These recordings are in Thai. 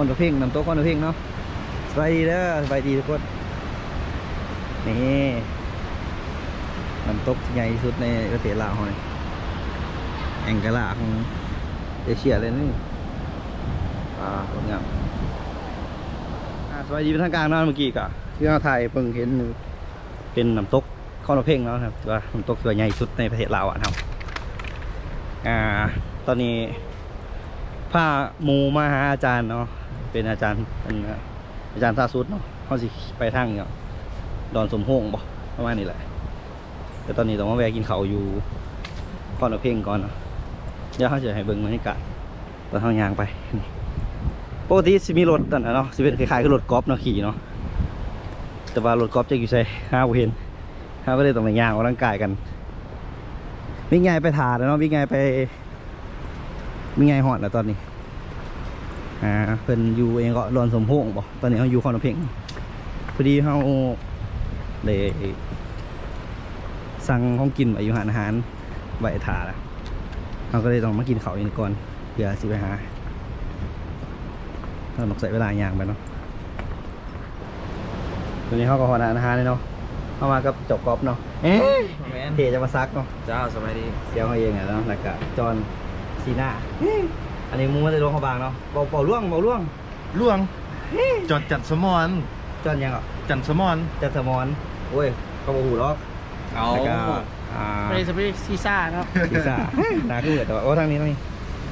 อนตะเพ่งน้ำตกคอนตะเพ่งเนาะสบายดีเด้อสบายดีทุกคนนี่น้ำตกที่ใหญ่ที่สุดในประเทศลาวเลยแองกาลาของเอเชียเลยนี่อ่าคนงามอ่าสบายดีเป็นทางการนาะเมื่อกี้กะที่เราถ่ายเพิ่งเห็นเป็นน้ำตกคอนเพ่งเนาะครับถือว่าน้ำตกตัวใหญ่สุดในประเทศลาวอะครับอ่า ตอนนี้พามูมาหาอาจารย์เนาะ เป็นอาจารย์เป็นอาจารย์ท่าสุดเนาะเขาสิไปทางเนาะดอนสมโฮงบ่ประมาณนี้แหละ แต่ตอนนี้ต้องมาแวะกินข้าวอยู่ก่อนเอาเพลงก่อนเนาะเดี๋ยวเขาจะให้เบิ่งบรรยากาศตอนทางยางไปปกติสิมีรถนั่นน่ะเนาะสิเป็นคล้ายๆกับรถกอล์ฟเนาะขี่เนาะแต่ว่ารถกอล์ฟจะอยู่ใส่ห้าบ่เห็นห้าบ่ได้ต้องไปยางออกกำลังกายกันวิ่งไงไปถาดเนาะวิ่งไงไปมีไงหอดแล้วตอนนี้ อ่าเพิ่นอยู่เองก็รอนสมพงษ์บ่ตอนนี้เขาอยู่คอนเพลงพอดีเขาได้สั่งห้องกินไว้อยู่หานอาหารไว้ถาแล้วเขาก็เลยต้องมากินเขาวเองก่อนเพื่อสิไปหาเราต้องใส่เวลาอย่างไปเนาะตอนนี้เขาก็หอนอาหารเลยเนาะเข้ามากับเจบกอบเนาะเอ๊ะแมนเทจะมาซักเนาะเจ้าสบายดีเสียวเขาเองอะเนาะแล้วก็จอห์นซีน่า อันนี้มูมันจะลงเขาบางเนาะเป่าเป่าล่วงเป่าล่วงล่วง จอดจัดสมอนจอห์นยังอะจัดสมอนจัดสมอนโอ้ยเขาบอกหูล็อกเอาแล้วก็อ่าไปสเปซซีซ่าเนาะพิซซ่าหนาขึ้นเลยแต่ว่าโอ้ทางนี้ทางนี้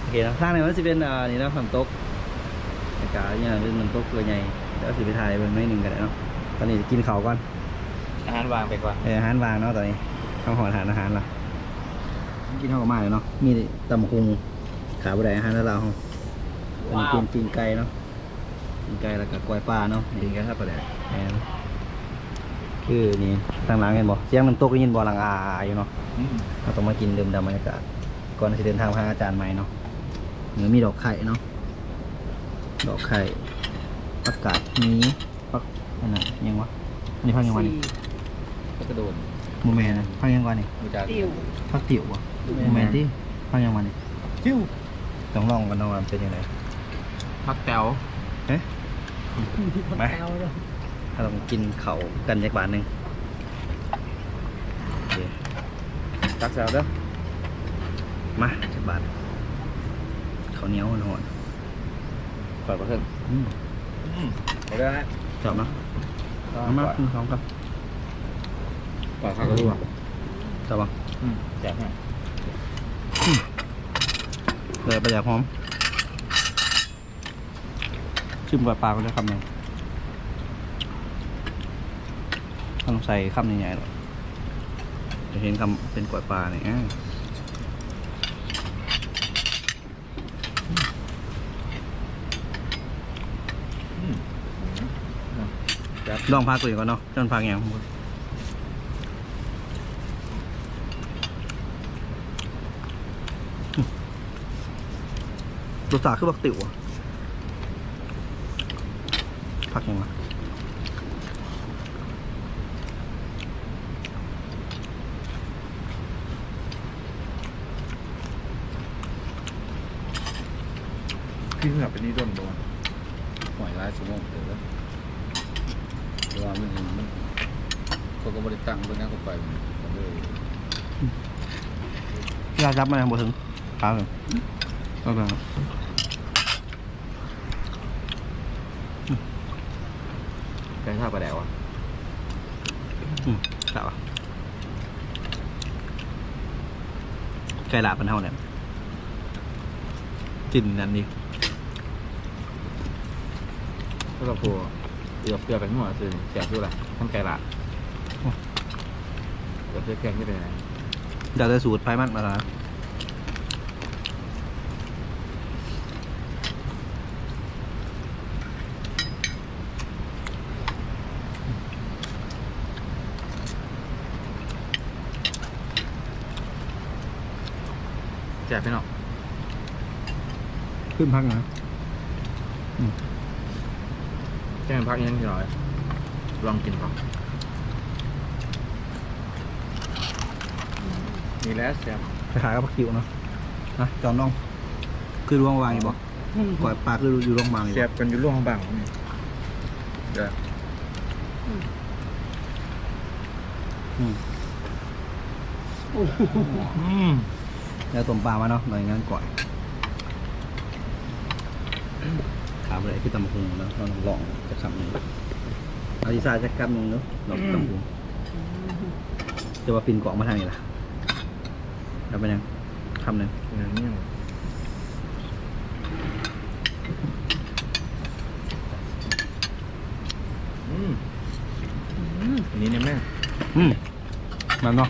โอเคนะทางนี้มันจะเป็นอ่านี่นะน้ำตกแล้วก็เนี่ยเป็นน้ำตกตัวใหญ่เดี๋ยวสิไปถ่ายเบิ่งหน่อยหนึ่งกันเนาะตอนนี้จะกินข้าวก่อนอาหารวางไปก่อนเอออาหารวางเนาะตอนนี้ทำหอทานอาหารละกินข้าวกับมาเลยเนาะมีตำคุง ขาบดอาหารแล้วเราอันนี้เป็นจีนไก่เนาะจีนไก่แล้วก็กล้วยปลาเนาะดีกันครับประเดี๋ยวแอนคือนี่ทางหลังเห็นบ่เสียงน้ำตกได้ยินบ่หลังอาอยู่เนาะเราต้องมากินดื่มด่ำบรรยากาศก่อนที่จะเดินทางพาอาจารย์ใหม่เนาะเหนือมีดอกไข่เนาะดอกไข่ผักกาดมีผักอันนั้นยังวะอันนี้ผักยังวะนี่ก็กระโดดโมเมนต์นะผักยังวะนี่มูจากติวผักติ๋ววะโมเมนต์ที่ผักยังวะนี่จิ้ว ต้องลองกันเนาะว่ามันเป็นยังไงพักแต๋วเอ๊ะไปเอาเนาะถ้าต้องกินเขาวกันจากบาทหนึ่งโอเคตักแซวเด้อมาจากบาทข้าวเหนียวหอนเปิดประเทิงๆอืมไปได้นะชอบเนาะเอามากินของกันปล่อยข้าวกระดูกชอบปะแจกให้ เลยประหยัดหอม ชิมกว่าปลาก็ได้คำหนึ่งต้องใส่คำใหญ่ๆหรอกจะเห็นคำเป็นกล้วยปลาเนี่ยอ่าลองพักตัวเองก่อนเนาะจนพักอย่าง รสชาติคือบักติ๋วอะพักยังไงพี่เหงือเป็นนี่ด้นโดนหอยลายสมองเดี๋ยวเด้อเพราะว่ามันมันเขาก็บริตั้งเพื่อนเข้าไปมันเลยยาจับมายังบ่ถึงปลาเลยก็แบบ แก งข้าวปลาแดวอะอืมกะวะไก่ลาบเป็นเท่าเนี่ยกลิ่นนั่นนี่ก็เราพัวเดือบเกลือเป็นหัวซื้อแจกด้วยอะไรทั้งไก่ละเดี๋ยวเพื่อแกงที่เป็นไงเดี๋ยวจะสูตรไฟมันมาแล้ว แจกพี่น้องขึ้นพักนะแกงพักยังหน่อยลองกินก่อนมีแล้วแซมคล้ายๆกับผักติ๋วเนาะนะจอมน้องคือรวงวางอยู่บ่ก่อยปลาคืออยู่โรงพยาบาลอยู่แซ่บกันอยู่ร่วงบางนี่เด้ออืมอืม แล้วต้มปลามาเนาะหน่อยงั้นก่อยขาบอะไรคือตำบักหุงเนาะลองลองจะคำหนึ่งเอาดีซ่าจะคำหนึ่งเนาะลองตำบักหุงจะว่าปินเกาะมาทางนี้ล่ะแล้วเป็นยังคำหนึ่งนั่นเนี่ยอืมอันนี้เนี่ยแม่ อืมมันเนาะ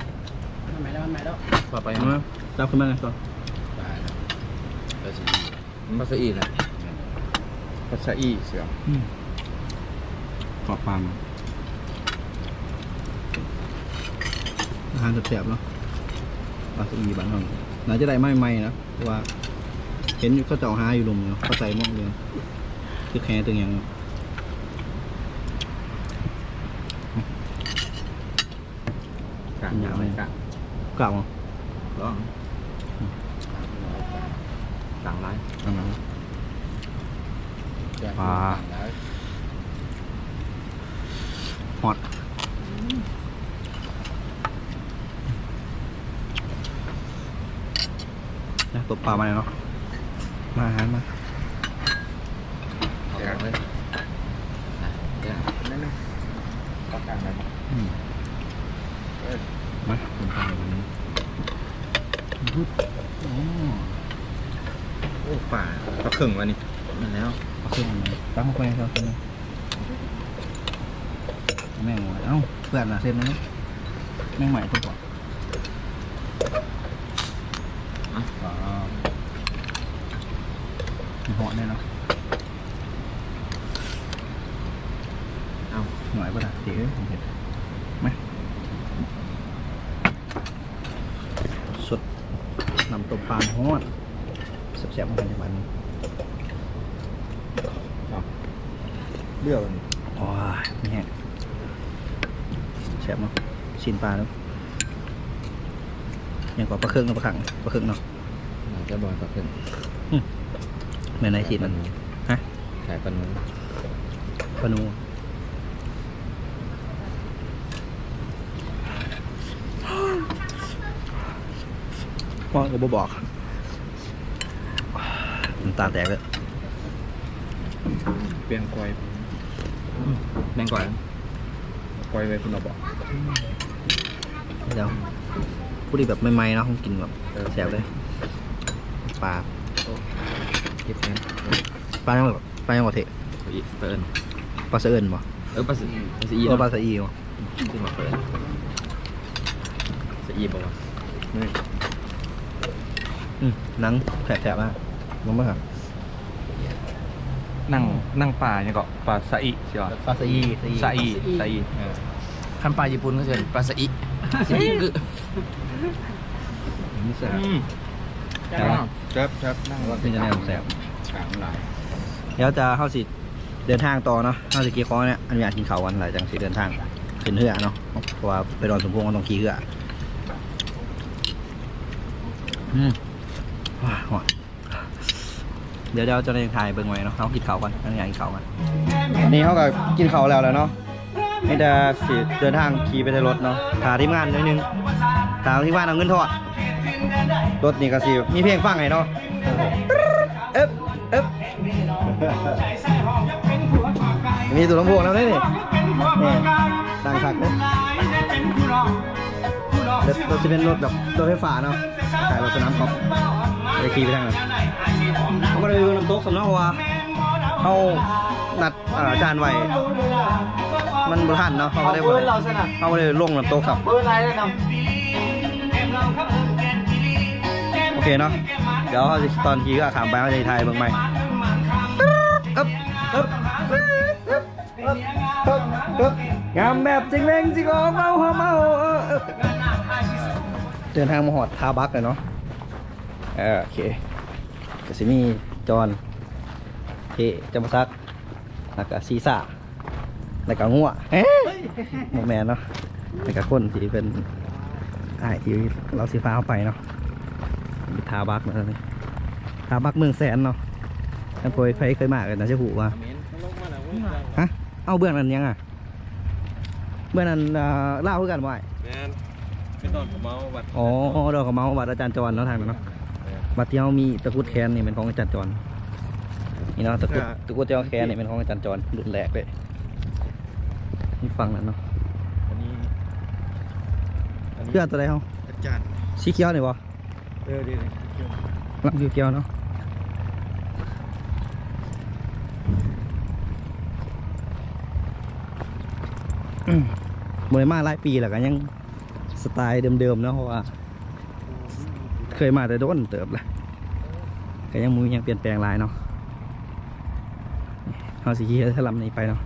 ทำไมแล้วทำไมแล้วต่อไปเอามา จับขึ้นมาเลยก่อนตายแล้วภาษาอีภาษาอีแหละภาษาอีเสียกรอบปลามาอาหารแซ่บๆเนาะปลาสอีบ้านเราน่าจะได้ไม่ไหมนะเพราะว่า เห็นอยู่เขาเจ้าหาอยู่ลุมเนาะเขาใส่หม้อเลยคือแค่ตัวอย่างเนาะกะยาวไหมกะกลับมาร้อง ต่างร้ายอันนั้นต่างปลาร้ายฮอตนะตัวปลามาเลยเนาะมาอาหารมาเอาลองเลยอะเดี๋ยวนั่นนะปากกลางไหนบ้างอืมเออมาตัวปลาแบบนี้ปุ๊บโอ้โอ้ป่าปลาเข่งวะนี่นั่นแล้วเอาขึ้นมาตั้งเข้าไปครับขึ้นมาแม่งวะเอ้าเพื่อนนะเส้นนั้นแม่งใหม่ตัวก่อนอะอ๋อเหาะแน่เนาะเอาหน่อยป่ะล่ะเจ๊ผมเห็นมาสดนำตัวปลาฮอดแซ่บๆเหมือนกันจังหวะนี้เลือกอันนี้โอ้ยไม่แห้งแซ่บเนาะชินปลาเนาะยังกว่าปลาเครื่องเนาะปลาขังปลาเครื่องเนาะเราจะบอยปลาขึ้นแม่นายชินมันฮะขายปลาหนูปลานูพ่อก็บ่บอกน้ำ ตาแตกเลยเปลี่ยนกอยแม่งก่อนกอยไว้คุณเอาบอกเดี๋ยวพูดดีแบบใหม่ๆเนาะคงกินแบบแซ่บเลยปลาเก็บแค่ปลายังแบบปลายังกว่าเทะอีเปิดปลาเสะเอิญบ่เออปลาสีปลาสีอีเออปลาเนาะสะอีบ่ที่มาเปิดสีอีบอกว่านี่อืมหนังแผลบๆมากมั นไม่ครับนั่งนั่งป่าเนี่ยก็ป่าสะอีเสียปลาสะอีสะอีสะอีเออคันปลาญี่ปุ่นก็จะเป็นปลาสะอิสะอิคือนี่แซ่บอืมแซ่บปะแซ่บแซ่บนั่งเป็นจะแนวแซ่บขางหลายเดี๋ยวจะเข้าสิเดินทางต่อเนาะเข้าสิกี่ข้อเนี่ยอนุญาตกินข้าววันหลายจังสิเดินทางขึ้นเรือเนาะเพราะว่าไปดอนสมพงษ์ก็ต้องขี่เรืออืมว้าวว้าว เดี๋ยวเดี๋ยวจะได้ถ่ายเบิ่งไว้เนาะเขากินเขาวกันอนุญาตกินเขาวกันนี่เขาก็กินเขาวแล้วแหล้วเนาะไม่ได้สิเดินทางขี่ไปในรถเนาะหาทีมงานนิดนึงหาทีมงานเอาเงินทอดรถนี่ก็สิมีเพลงฟังให้เนาะเอ๊บเอ๊บมีตัวลำโพงแล้วนี่นี่นี่ดังคักเลยเดี๋ยเราจะเป็นรถแบบรถไฟฟ้าเนาะขายรถสนามกอล์ฟ ไปขี่ไปทางนั้นเขาก็เลยดูน้ำตกสำนักว่าเขานัดอ่าอาจารย์ไว้มันบริหันเนาะเขาก็ได้บริเขาก็เลยลงน้ำตกครับ เบอร์อะไรเลยนโอเคเนาะ เดี๋ยวเขาจะตอนขี่ก็ขามไปเขาจะถ่ายเบิ่งใหม่อึ๊บอึ๊บอึ๊บอึ๊บอึ๊บอึ๊บอึ๊บงามแบบจริงเล่งจริงอ๋อเมาเฮาเมาเออเออเดินทางมาหอดทาบักเลยเนาะเออ โอเคก็สิมีจอนเทจำปาซักแล้วก็ซีซ่าแล้วก็งัวเอ๊ะโมแมนเนาะแล้วก็คนที่เป็นอ้ายที่เราสีฟ้าเอาไปเนาะทาบักมาเลยทาบักเมืองแสนเนาะท่านพอยใครเคยมากันนะจะหูว่าเมนฮะเอาเบื้องนั้นยังอะเบื้องนั้นอ่าเล่าคือกันบ่ไอ้แม่นเป็นตอนผมเมาวัดอ๋อดอกกระเมาบัตรอาจารย์จรเนาะทางนั้นเนาะ บัตรที่เขามีตะกรุดแคนนี่เป็นของอาจารย์จรนี่เนาะตะกรุดตะกรุดเจ้าแคนนี่เป็นของอาจารย์จรรุ่นแรกเลยนี่ฟังนั้นเนาะอันนี้อันนี้เพื่อตัวใดเขาอาจารย์สีเขียวนี่บ่เออเดี๋ยวเดี๋ยวลำเขียวๆเนาะอืมบริมาหลายปีแล้วก็ยังสไตล์เดิมๆเนาะเพราะว่า เคยมาแต่โดนเติบแหละ ก็ยังมูยังเปลี่ยนแปลงลายเนาะเอาสีเขียวถลำนี้ไปเนาะ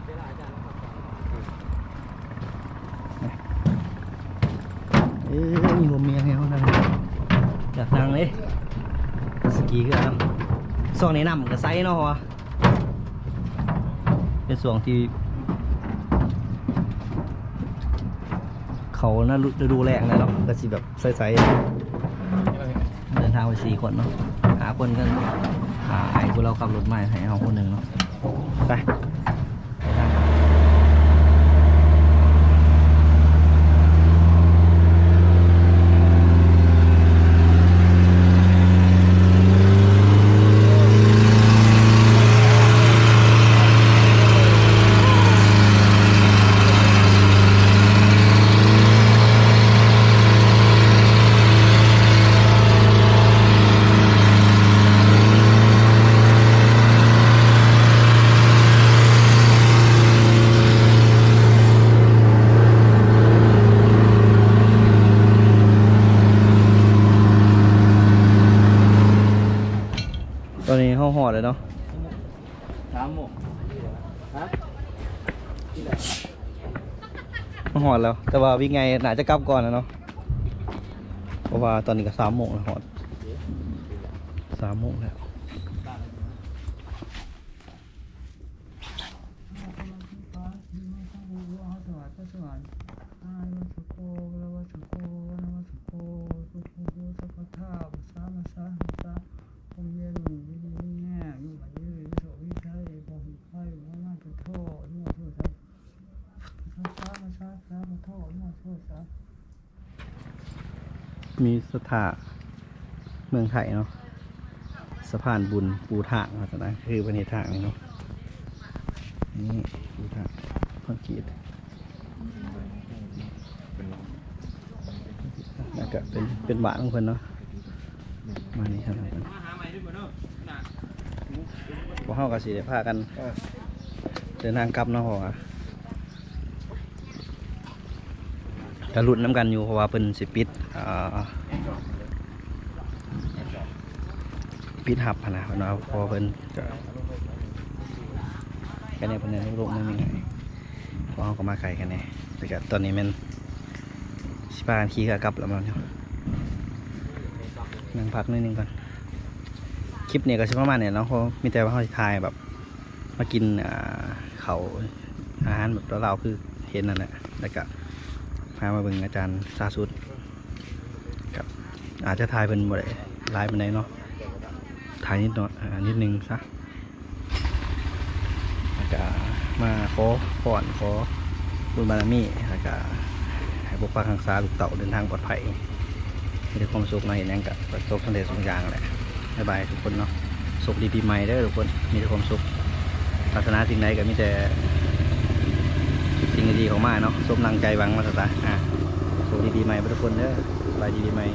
เอ้ยมีลมเมียงไงเขานั่งอยากนั่งเลยสกีก็เนาะส่วงนี้น้ำก็ไซเนาะเพราะว่าเป็นส่วงที่ เขาน่าดูแรงเลยเนาะก็สิแบบใสๆเดินทางไปสี่คนเนาะ หาคนกันหาไอ้พวกเราขับรถมาให้เอาคนหนึ่งเนาะไป อนนี้ห้องหอดเลยเนาะสามโมงห้องหอดแล้ว แต่ว่าวิ่งไงน่าจะกลับก่อนนะเนาะเพราะว่าตอนนี้ก็สามโมงแล้วหอดสามโมงแล้ว มีสถาเมืองไทยเนาะสะพานบุญปูทางครับนะคือประเทศทางนี่เนาะนี่ปูทางคอนกรีตแล้วก็เป็นเป็นบ้านของเพิ่นเนาะมานี่ครับพิ่นพวกเฮาก็สิได้พากันเดินทางกลับเนาะเพราะว่าก็ลุ้นน้ำกันอยู่เพราะว่าเพิ่นสิปิด ปิดหับนะเนว่าพอเพิ่นก็แค่นี้เพิ่นยังลงไม่มีไงพอเขาก็มาไกลกันแน่แต่ก็ตอนนี้มันสิพานขี่ขากลับแล้วมันเนาะนั่งพักนิดนึงก่อนคลิปเนี้ก็สิประมาณนี้เนาะเพรามีแต่ว่าเขาถ่ายแบบ มากินอ่าเขาอาหารแบบเราคือเห็นนั่นแหละแล้วก็พามาเบิ่งอาจารย์ซาสุด อาจจะถ่ายเป็นบ่ได้ไลฟ์เป็นไดเนาะถ่ายนิดหน่อยนิดนึงซะแล้วก็มาขอพรขอบุญบารมีแล้วก็ให้ปกปักรักษาลูกเต่าเดินทางปลอดภัยมีแต่ความสุขเนาะเห็นยังกับประสบสำเร็จสมอย่างแหละบายบายทุกคนเนาะสุขดีปีใหม่เด้ทุกคนมีแต่ความสุขปรารถนาสิ่งใดก็มีแต่สิ่งดีๆของมาเนาะสมนังใจหวังมาสตาอะสุขดีปีใหม่ทุกคนเด้อสบายดีปีใหม่